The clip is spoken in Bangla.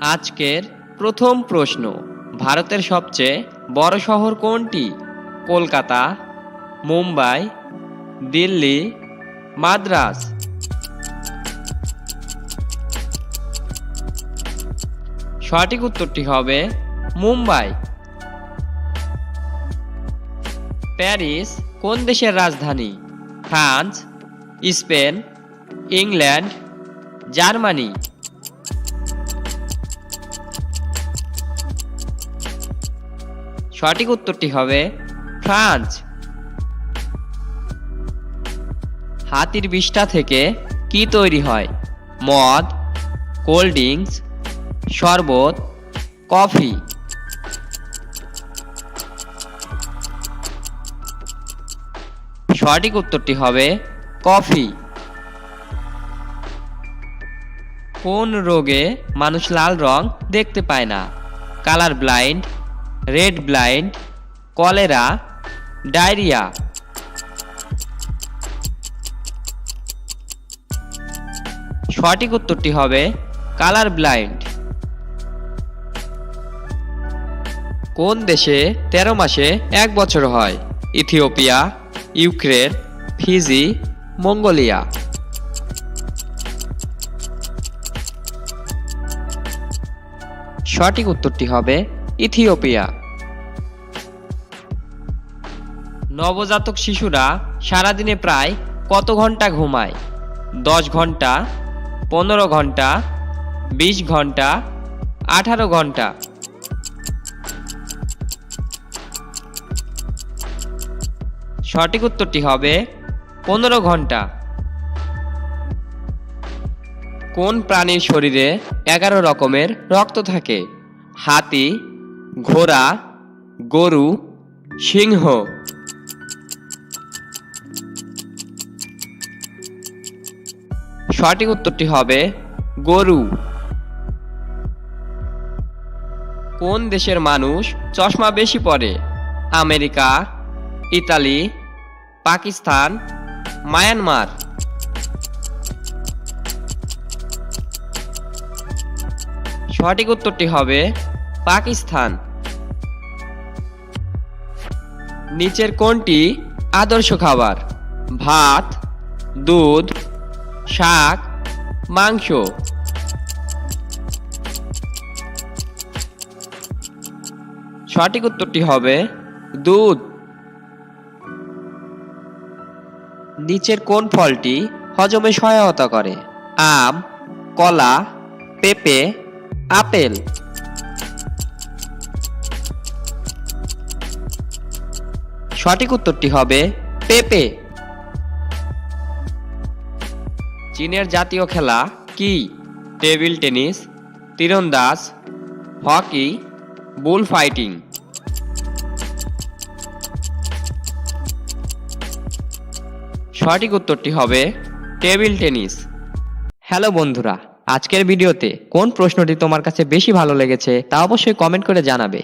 আজকের প্রথম প্রশ্ন, ভারতের সবচেয়ে বড় শহর কোনটি? কলকাতা, মুম্বাই, দিল্লি, মাদ্রাস। সঠিক উত্তরটি হবে মুম্বাই। প্যারিস কোন দেশের রাজধানী? France, Spain, England, Germany. সঠিক উত্তরটি হবে ফ্রান্স। হাতির বিষ্ঠা থেকে কি তৈরি হয়? মদ, কোল্ড ড্রিঙ্কস, শরবত, কফি। সঠিক উত্তরটি হবে কফি। কোন রোগে মানুষ লাল রং দেখতে পায় না? Colour blind red blind, cholera, diarrhoea. সঠিক উত্তরটি হবে কালার ব্লাইন্ড। কোন দেশে তেরো মাসে এক বছর হয়? Ethiopia, Ukraine, Fiji, Mongolia. সঠিক উত্তরটি হবে ইথিওপিয়া। নবজাতক শিশুরা সারাদিনে প্রায় কত ঘণ্টা ঘুমায়? দশ ঘণ্টা, পনেরো ঘণ্টা, বিশ ঘণ্টা, আঠারো ঘণ্টা। সঠিক উত্তরটি হবে পনেরো ঘণ্টা। কোন প্রাণীর শরীরে এগারো রকমের রক্ত থাকে? হাতি ঘোড়া, গরু, সিংহ। সঠিক উত্তরটি হবে গরু। কোন দেশের মানুষ চশমা বেশি পরে? America, Italy, Pakistan, Myanmar. সঠিক উত্তরটি হবে পাকিস্তান। নিচের কোনটি আদর্শ খাবার? ভাত, দুধ, শাক, মাংস। সঠিক উত্তরটি হবে দুধ। নিচের কোন ফলটি হজমে সহায়তা করে? আম, কলা, পেঁপে, আপেল। সঠিক উত্তরটি হবে পেঁপে। চীনের জাতীয় খেলা কি? টেবিল টেনিস, তীরন্দাজ, হকি, বুল ফাইটিং। সঠিক উত্তরটি হবে টেবিল টেনিস। হ্যালো বন্ধুরা, আজকের ভিডিওতে কোন প্রশ্নটি তোমার কাছে বেশি ভালো লেগেছে তা অবশ্যই কমেন্ট করে জানাবে।